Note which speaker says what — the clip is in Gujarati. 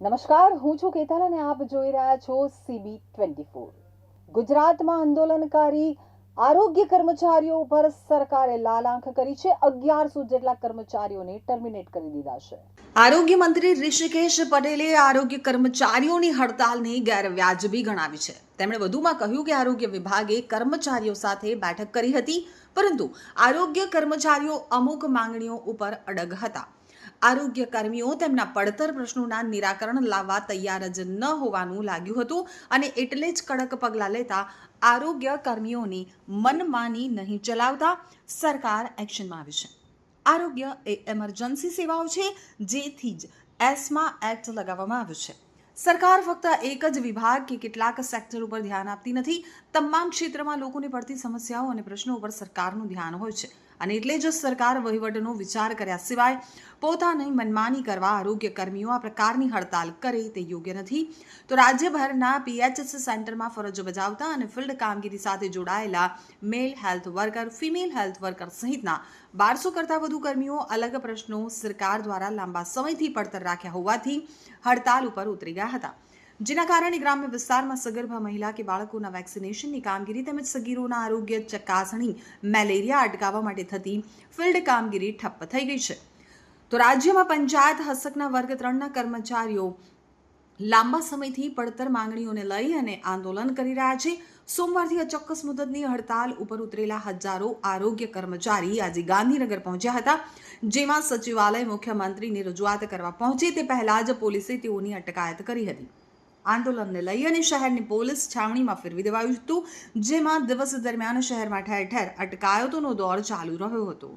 Speaker 1: નમસ્કાર, હું છું કેતલ અને આપ જોઈ રહ્યા છો સીબી ટ્વેન્ટી ફોર ગુજરાતમાં આંદોલનકારી આરોગ્ય કર્મચારીઓ ઉપર સરકારે લાલ આંખ કરી છે. અગિયારસો જેટલા કર્મચારીઓને ટર્મિનેટ કરી દીધા છે.
Speaker 2: આરોગ્ય મંત્રી ઋષિકેશ પટેલે આરોગ્ય કર્મચારીઓની હડતાલને ગેરવ્યાજબી ગણાવી છે. તેમણે વધુમાં કહ્યું કે આરોગ્ય વિભાગે કર્મચારીઓ સાથે બેઠક કરી હતી, પરંતુ આરોગ્ય કર્મચારીઓ અમુક માંગણીઓ ઉપર અડગ હતા. આરોગ્ય કર્મીઓ તેમના પડતર પ્રશ્નોના નિરાકરણ લાવવા તૈયાર જ ન હોવાનું લાગ્યું હતું અને એટલે જ કડક પગલાં લેતા આરોગ્ય કર્મીઓની મનમાની નહીં ચલાવતા સરકાર એક્શનમાં આવી છે. આરોગ્ય એ એમરજન્સી સેવાઓ છે, જેથી જ એસ્મા એક્ટ લગાવવામાં આવ્યું છે. સરકાર ફક્ત એક જ વિભાગ કે કેટલાક સેક્ટર ઉપર ધ્યાન આપતી નથી. તમામ ક્ષેત્રમાં લોકોને પડતી સમસ્યાઓ અને પ્રશ્નો ઉપર સરકારનું ધ્યાન હોય છે. અને એટલે જ સરકાર વહીવટનો વિચાર કર્યા સિવાય પોતાની મનમાની કરવા આરોગ્ય કર્મીઓ આ પ્રકારની હડતાલ કરે તે યોગ્ય નથી. તો રાજ્યભરના પીએચએસ સેન્ટરમાં ફરજો બજાવતા અને ફિલ્ડ કામગીરી સાથે જોડાયેલા male health worker female health worker સહિતના બારસો કરતાં વધુ કર્મીઓ અલગ પ્રશ્નો સરકાર દ્વારા લાંબા સમયથી પડતર રાખ્યા હોવાથી હડતાલ ઉપર ઉતરી ગયા હતા. જેના કારણે ગ્રામ્ય વિસ્તારમાં સગર્ભા મહિલા કે બાળકોના વેક્સિનેશનની કામગીરી તેમજ સગીરોના આરોગ્ય ચકાસણી, મેલેરિયા અટકાવવા માટે થતી ફિલ્ડ કામગીરી ઠપ્પ થઈ ગઈ છે. તો રાજ્યમાં પંચાયત હસ્તકના વર્ગ ત્રણના કર્મચારીઓ લાંબા સમયથી પડતર માંગણીઓને લઈ અને આંદોલન કરી રહ્યા છે. સોમવારથી અચોક્કસ મુદતની હડતાલ ઉપર ઉતરેલા હજારો આરોગ્ય કર્મચારી આજે ગાંધીનગર પહોંચ્યા હતા, જેમાં સચિવાલય મુખ્યમંત્રીની રજૂઆત કરવા પહોંચે તે પહેલા જ પોલીસે તેઓની અટકાયત કરી હતી. આંદોલનને લઈ અને શહેરની પોલીસ છાવણીમાં ફેરવી દેવાયું હતું, જેમાં દિવસ દરમિયાન શહેરમાં ઠેર ઠેર અટકાયતોનો દોર ચાલુ રહ્યો હતો.